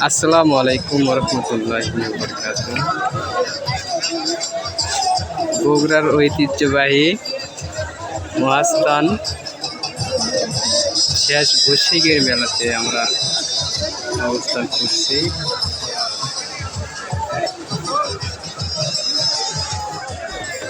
আসসালামু আলাইকুম রহমতুল্লাহ বগুড়ার ঐতিহ্যবাহী মহাস্থান শেষ বৈশাখের মেলাতে আমরা অবস্থান করছি।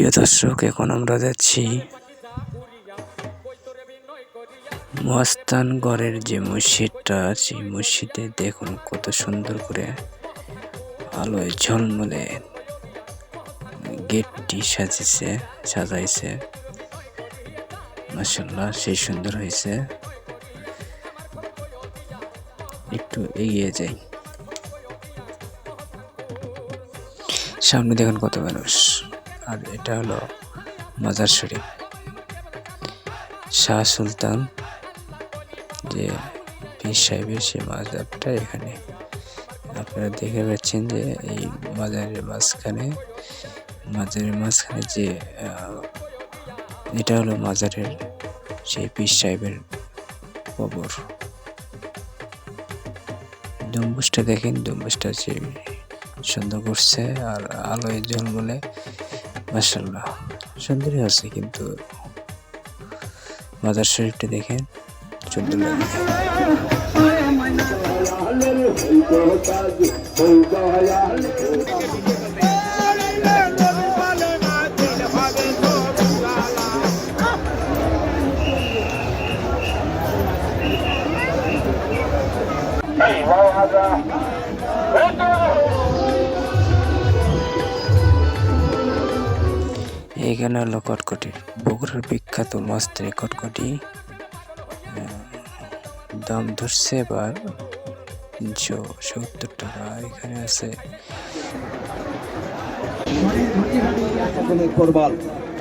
প্রিয় দর্শক, এখন আমরা যাচ্ছি মস্তানগড়ের যে মসজিদটা, সেই মসজিদে দেখুন কত সুন্দর করে আলোয় ঝলমলে গেটটি সাজিয়েছে, সাজাইছে। মাসাল্লাহ সেই সুন্দর হয়েছে। একটু এগিয়ে যাই। সামনে দেখুন কত মানুষ। আর এটা হলো মাজার শরীফ। শাহ সুলতান যে পীর সাহেবের সেই মাজারটা এখানে। আপনারা দেখে পাচ্ছেন যে এই মাজারের মাঝখানে মাজারের মাঝখানে যে এটা হলো মাজারের সেই পীর সাহেবের কবর। ডম্বুজটা দেখেন ডম্বুজটা যে সুন্দর করছে আর আলোয় ঝলমলে। মাসাল্লাহ সুন্দরই আছে কিন্তু মাজার শরীফটা দেখেন সুন্দর লাগে। দয়ালের হইত কাজ ওই এখানে হলো কটকটি। বগুড়ার বিখ্যাত মাস্তানি কটকটি দাম ধরছে এবার তিনশো সত্তর টাকা। এখানে আছে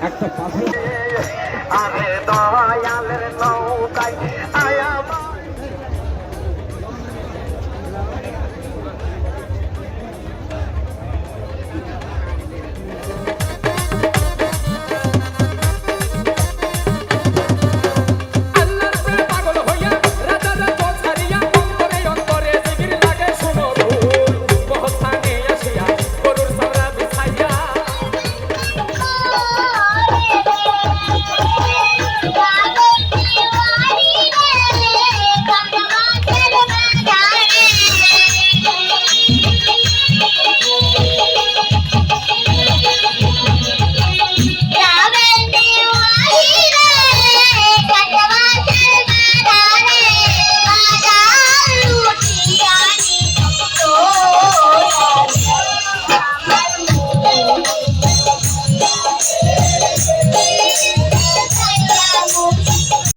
একটা পাথর আরে দয়ালের নৌকায় আয়া